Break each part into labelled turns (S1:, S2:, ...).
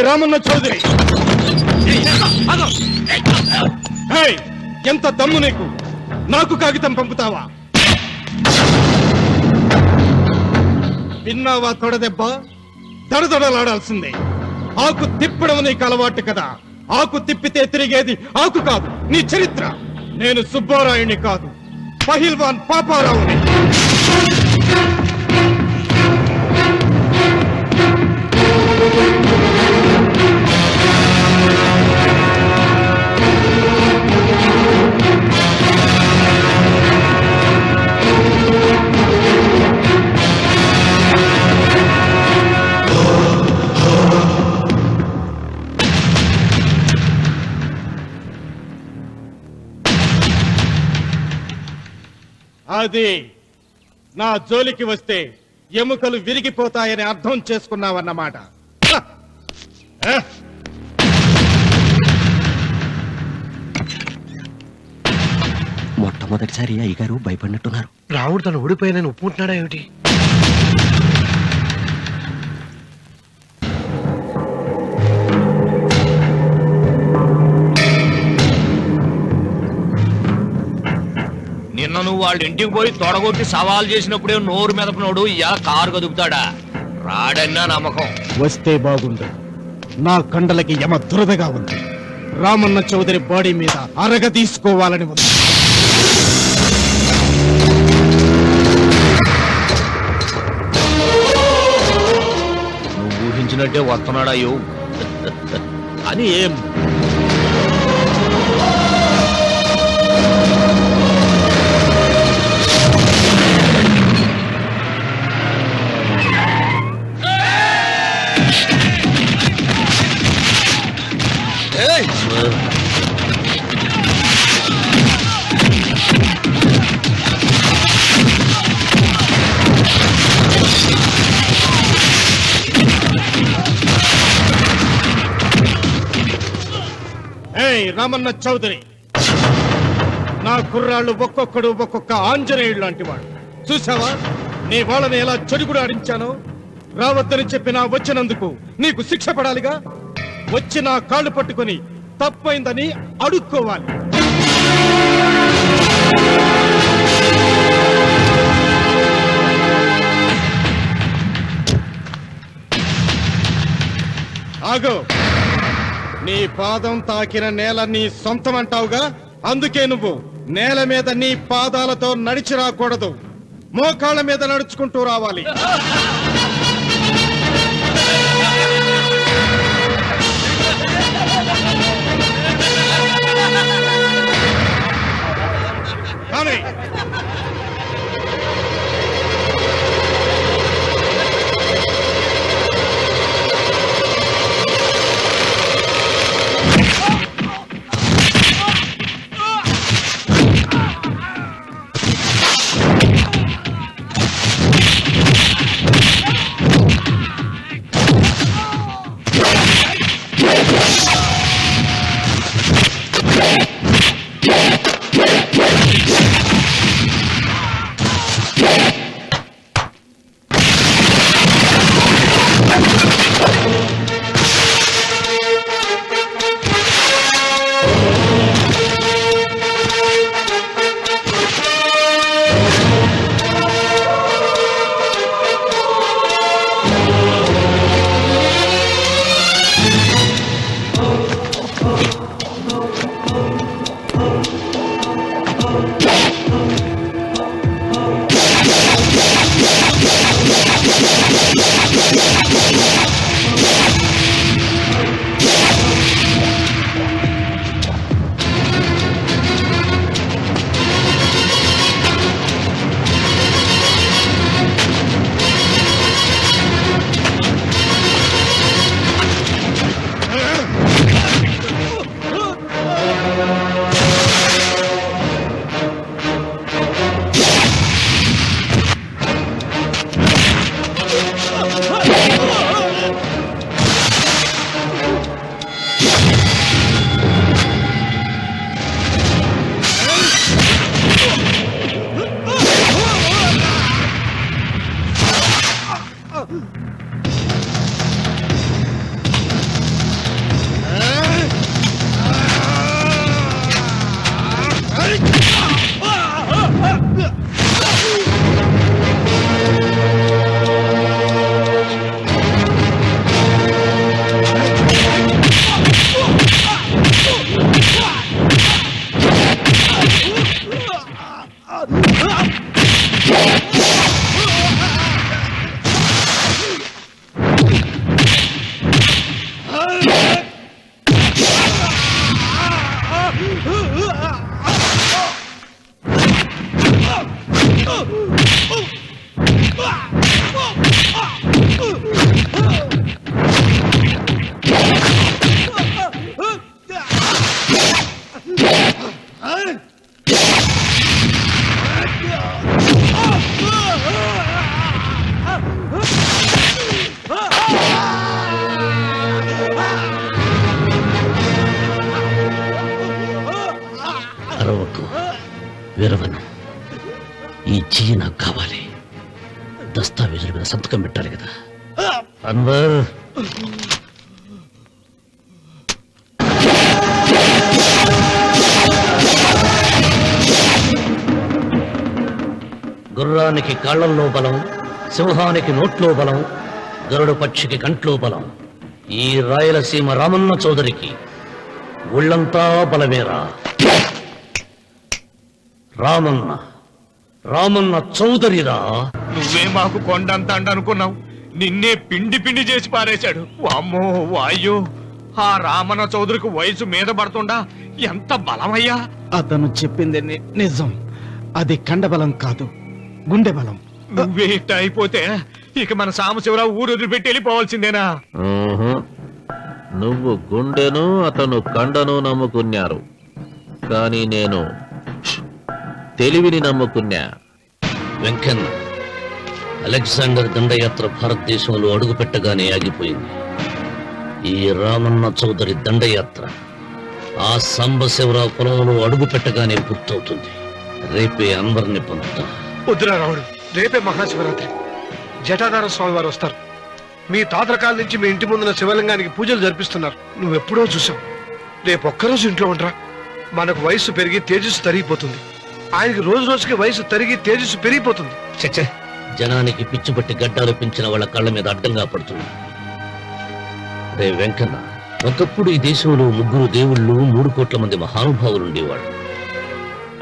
S1: రామన్న చౌదరి. ఎంత దమ్ము నీకు? నాకు కాగితం పంపుతావా? విన్నావా తొడదెబ్బ? దడదడలాడాల్సిందే. ఆకు తిప్పడం నీకు అలవాటు కదా. ఆకు తిప్పితే తిరిగేది ఆకు కాదు నీ చరిత్ర. నేను సుబ్బారాయుణ్ణి కాదు పహిల్వాన్ పాపారావుని. అది నా జోలికి వస్తే ఎముకలు విరిగిపోతాయని అర్థం చేసుకున్నావన్నమాట!
S2: మొట్టమొదటిసారి అయ్యగారు భయపడినట్టున్నారు.
S3: రాముడు తను ఓడిపోయానని ఒప్పుకుంటున్నాడా ఏమిటి?
S4: నువ్వు వాళ్ళ ఇంటికి పోయి తొడగొట్టి సవాల్ చేసినప్పుడే నోరు మెదపనోడు ఇలా కారు కదుపుతాడా? రాడన్నా నమ్మకం.
S1: వస్తే బాగుండు. నా కండలకి యమ దురదగా ఉంది. రామన్న చౌదరి బాడీ మీద అరగ తీసుకోవాలని ఉంది.
S4: నువ్వు ఊహించినట్టే వస్తున్నాడయ్యో అని ఏం
S1: రామన్న చౌదరి. నా కుర్రాళ్ళు ఒక్కొక్కడు ఒక్కొక్క ఆంజనేయుడు లాంటి వాడు. చూసావా నీ వాళ్ళని ఎలా చెడుగుడు ఆడించానో? రావద్దని చెప్పినా వచ్చినందుకు నీకు శిక్ష పడాలిగా? వచ్చి నా కాళ్ళు పట్టుకొని తప్పైందని అడుక్కోవాలి. ఆగో. నీ పాదం తాకిన నేల నీ సొంతం అంటావుగా అందుకే నువ్వు నేల మీద నీ పాదాలతో నడిచి రాకూడదు. మోకాళ్ళ మీద నడుచుకుంటూ రావాలి. కానీ
S2: చెయ్యి నాకు కావాలి. దస్తావేజుల మీద సంతకం పెట్టాలి కదా. అన్వర్! గుర్రానికి కాళ్ళల్లో బలం సింహానికి నోట్లో బలం గరుడు పక్షికి కంట్లో బలం. ఈ రాయలసీమ రామన్న చౌదరికి ఒళ్ళంతా బలమేరా. రామన్న! రామన్న చౌదరిరా.
S4: నువ్వే మాకు కొండంత అండ అనుకున్నావు నిన్నే పిండి పిండి చేసి పారేశాడు. వామ్మో వాయు ఆ రామన్న చౌదరికి వయసు మీద పడుతుండా? ఎంత బలమయ్యా?
S1: అతను చెప్పింది ని- నిజం. అది కండబలం కాదు గుండె బలం.
S4: నువ్వే ఇట్ట అయిపోతే ఇక మన సాంబశివరావు ఊరు వదిలిపెట్టి వెళ్ళిపోవాల్సిందేనా?
S5: ఊహు. నువ్వు గుండెను అతను కండను నమ్ముకున్నారు. కానీ నేను తెలివిని నమ్ముకున్నా
S2: వెంకన్న అలెగ్జాండర్ దండయాత్ర భారతదేశంలో అడుగుపెట్టగానే ఆగిపోయింది. ఈ రామన్న చౌదరి దండయాత్ర ఆ సాంబశివరావు పొలంలో అడుగు పెట్టగానే గుర్తవుతుంది రేపే అందరిని పొందుతా
S3: వద్దురా రావుడు రేపే మహాశివరాత్రి. జటాధార స్వామి వారు వస్తారు. మీ తాతల కాలం నుంచి మీ ఇంటి ముందున శివలింగానికి పూజలు జరిపిస్తున్నారు. నువ్వెప్పుడో చూసావు రేపు ఒక్కరోజు ఇంట్లో ఉండరా. మనకు వయసు పెరిగి తేజస్సు తరిగిపోతుంది. ఆయనకి రోజు రోజుకి వయసు తరిగి తేజస్సు పెరిగిపోతుంది.
S2: చచ్చే. జనానికి పిచ్చిపట్టి గడ్డాలు పెంచిన వాళ్ళ కళ్ళ మీద అడ్డంగా పడుతుంది. రే వెంకన్న ఒకప్పుడు ఈ దేశంలో ముగ్గురు దేవుళ్ళు మూడు కోట్ల మంది మహానుభావులు ఉండేవాడు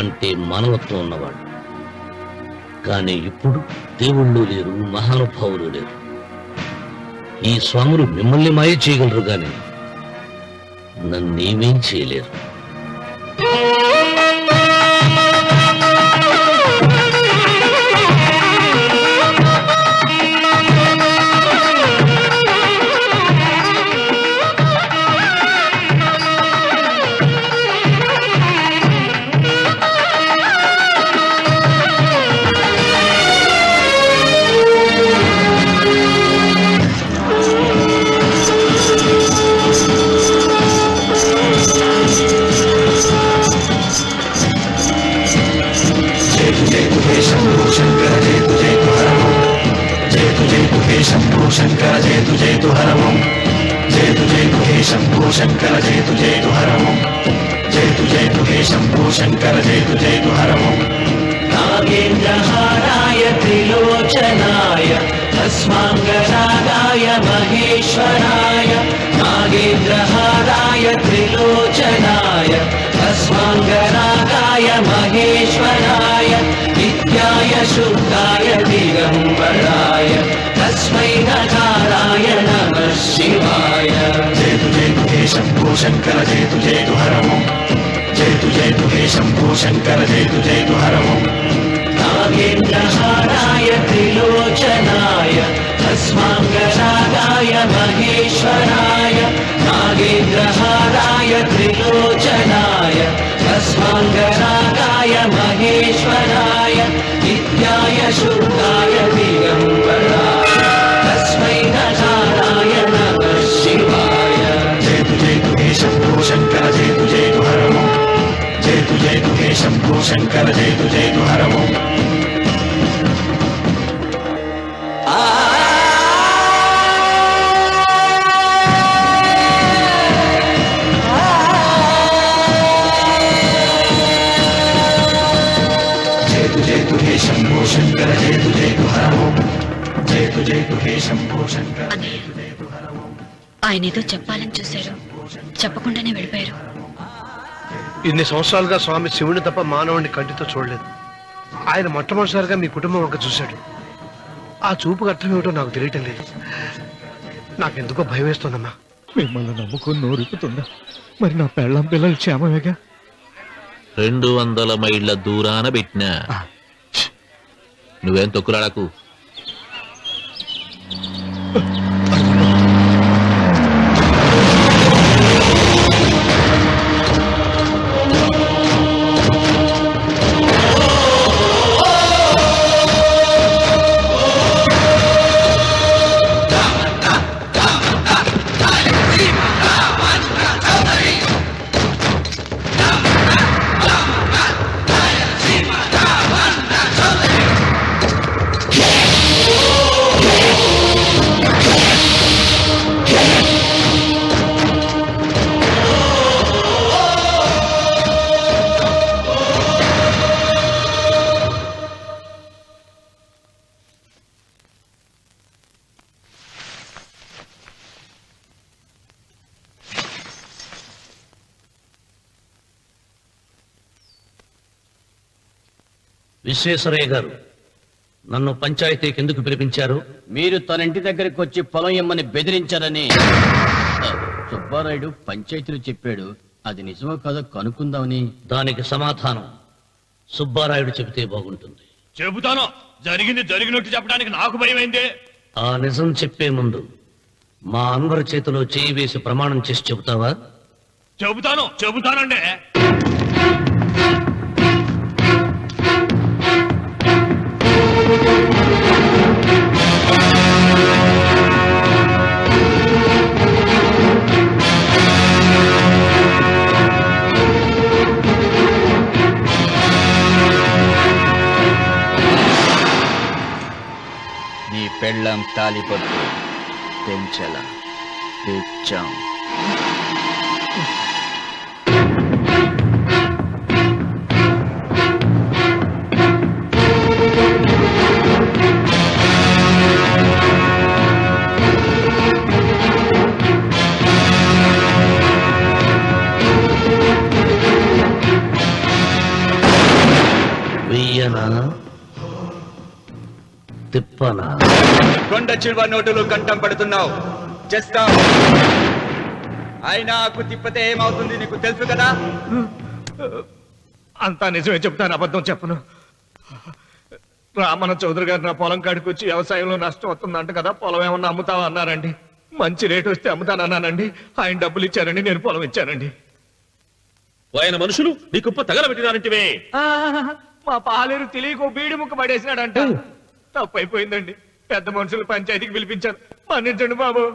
S2: అంటే మానవత్వం ఉన్నవాడు కానీ ఇప్పుడు దేవుళ్ళు లేరు మహానుభావులు లేరు. ఈ స్వాములు మిమ్మల్ని మాయ చేయగలరు గాని నన్నేమేం చేయలేరు. तुझे तुझे शंकर जय जय जय तु हर जय जय जय जय
S6: नागेन्द्रहाराय त्रिलोचनाय अस्माङ्गरागाय महेश्वराय, नागेन्द्रहाराय त्रिलोचनाय अस्माङ्गरागाय महेश्वराय। शुद्धाय दिगम्बराय तस्मै नकाराय नमः शिवाय। जेतु जेतु हे शम्भो शङ्कर जेतु जयदुहरौ जेतु जेतु हे शम्भो शङ्कर जेतु जयदुहरव नागेन्द्रहाराय त्रिलोचनाय अस्माङ्गाय महेश्वराय। नागेन्द्रहाराय त्रिलोचनाय अस्माङ्ग शुद्धाय दिगम्बराय तस्मै नकाराय नमः शिवाय
S7: ఆయన ఏదో చెప్పాలని చూశారు చెప్పకుండానే వెళ్ళిపోయారు.
S3: ఇన్ని సంవత్సరాలుగా స్వామి శివుని తప్ప మానవుని కంటితో చూడలేదు. ఆయన మొట్టమొదటిసారిగా మీ కుటుంబం వంక చూశాడు. ఆ చూపుకు అర్థం ఏమిటో నాకు తెలియటం లేదు. నాకెందుకో భయం వేస్తోందమ్మా.
S1: మిమ్మల్ని నమ్ముకుని నోరుకుతుందా మరి నా పెళ్ళం పిల్లలు క్షేమమేగా?
S5: రెండు వందల మైళ్ళ దూరాన పెట్టినా. నువ్వేం తొక్కులాడకు?
S2: విశ్వేశ్వరయ్య గారు నన్ను పంచాయతీకి ఎందుకు పిలిపించారు?
S8: మీరు తన ఇంటి దగ్గరికి వచ్చి పొలం ఇమ్మని బెదిరించారని. సుబ్బారాయుడు పంచాయతీలో చెప్పాడు. అది నిజమో కాదో కనుక్కుందామని.
S2: దానికి సమాధానం సుబ్బారాయుడు చెబితే బాగుంటుంది.
S4: చెబుతాను. జరిగింది జరిగినట్టు చెప్పడానికి నాకు భయమైందే.
S2: ఆ నిజం చెప్పే ముందు మా అన్వర్ చేతిలో చేయి వేసి ప్రమాణం చేసి చెబుతావా?
S4: చెబుతాను. చెబుతానండి
S8: నీ పెళ్ళం తాలిపట్టు పెంచల
S2: పెంచాం తిప్పనా?
S8: కొండ చిల్వ నోటులు కంఠం పడుతున్నావు. చేస్తావు అయినా ఆకు తిప్పితే ఏమవుతుంది నీకు తెలుసు కదా?
S4: అంతా నిజమే చెప్తాను అబద్ధం చెప్పను. రామన్న చౌదరి గారు నా పొలం కాడికి వచ్చి వ్యవసాయంలో నష్టం వస్తుందంట కదా పొలం ఏమన్నా అమ్ముతావా అన్నారండి. మంచి రేటు వస్తే అమ్ముతానన్నానండి ఆయన డబ్బులు ఇచ్చారండి నేను పొలం ఇచ్చానండి.
S5: ఆయన మనుషులు నీ కుప్ప తగలబెట్టినారంటివే.
S4: మా పాలేరు తెలియక బీడి ముక్క పడేసినాడంట తప్పు అయిపోయిందండి పెద్ద మనుషులు పంచాయతీకి పిలిపించాను మన్నించండి బాబు.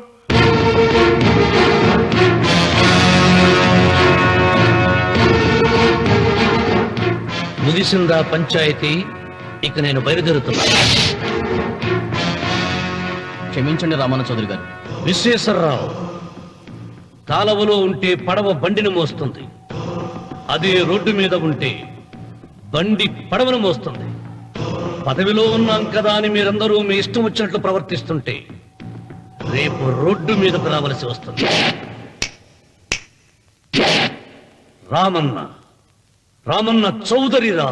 S2: ముగిసిందా పంచాయతీ? ఇక నేను బయలుదేరుతున్నా.
S8: క్షమించండి రామన్న చౌదరి గారు.
S2: విశ్వేశ్వరరావు కాలవలో ఉంటే పడవ బండిని మోస్తుంది. అదే రోడ్డు మీద ఉంటే బండి పడవను మోస్తుంది. పదవిలో ఉన్నాం కదా అని మీరందరూ మీ ఇష్టం వచ్చినట్లు ప్రవర్తిస్తుంటే రేపు రోడ్డు మీదకు రావలసి వస్తుంది. రామన్న రామన్న చౌదరిరా